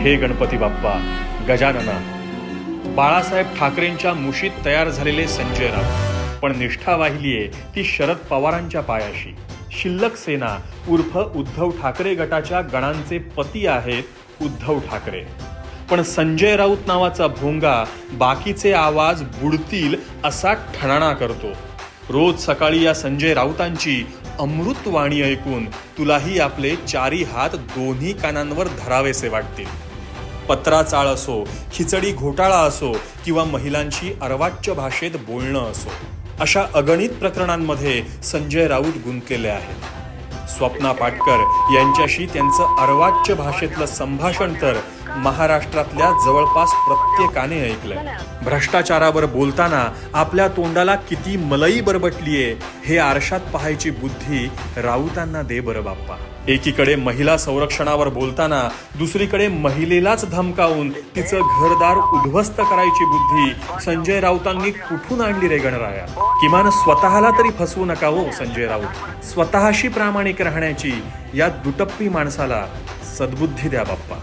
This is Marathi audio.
हे गणपती बाप्पा गजानना. बाळासाहेब ठाकरेंच्या मुशीत तयार झालेले संजय राऊत पण निष्ठा वाहिलीये ती शरद पवारांच्या पायाशी. शिल्लक सेना उर्फ उद्धव ठाकरे गटाच्या गणांचे पती आहेत उद्धव ठाकरे. पण संजय राऊत नावाचा भोंगा बाकीचे आवाज बुडतील असा ठणाणा करतो. रोज सकाळी या संजय राऊतांची अमृतवाणी ऐकून तुलाही आपले चारी हात दोन्ही कानांवर धरावेसे वाटतील. पत्राचाळ असो खिचडी घोटाळा असो किंवा महिलांशी अर्वाच्य भाषेत बोलणं असो अशा अगणित प्रकरणांमध्ये संजय राऊत गुंतलेले आहेत. स्वप्ना पाटकर यांच्याशी त्यांचं अर्वाच्य भाषेतलं संभाषण तर महाराष्ट्रातल्या जवळपास प्रत्येकाने ऐकलंय. भ्रष्टाचारावर बोलताना आपल्या तोंडाला किती मलई बरबटलीये हे आरशात पाहायची बुद्धी राऊतांना दे बरं बाप्पा. एकीकडे महिला संरक्षणावर बोलताना दुसरीकडे महिलेलाच धमकावून तिचं घरदार उद्ध्वस्त करायची बुद्धी संजय राऊतांनी कुठून आणली रे गणराया? किमान स्वतःला तरी फसवू नका हो संजय राऊत. स्वतःशी प्रामाणिक राहण्याची या दुटप्पी माणसाला सद्बुद्धी द्या बाप्पा.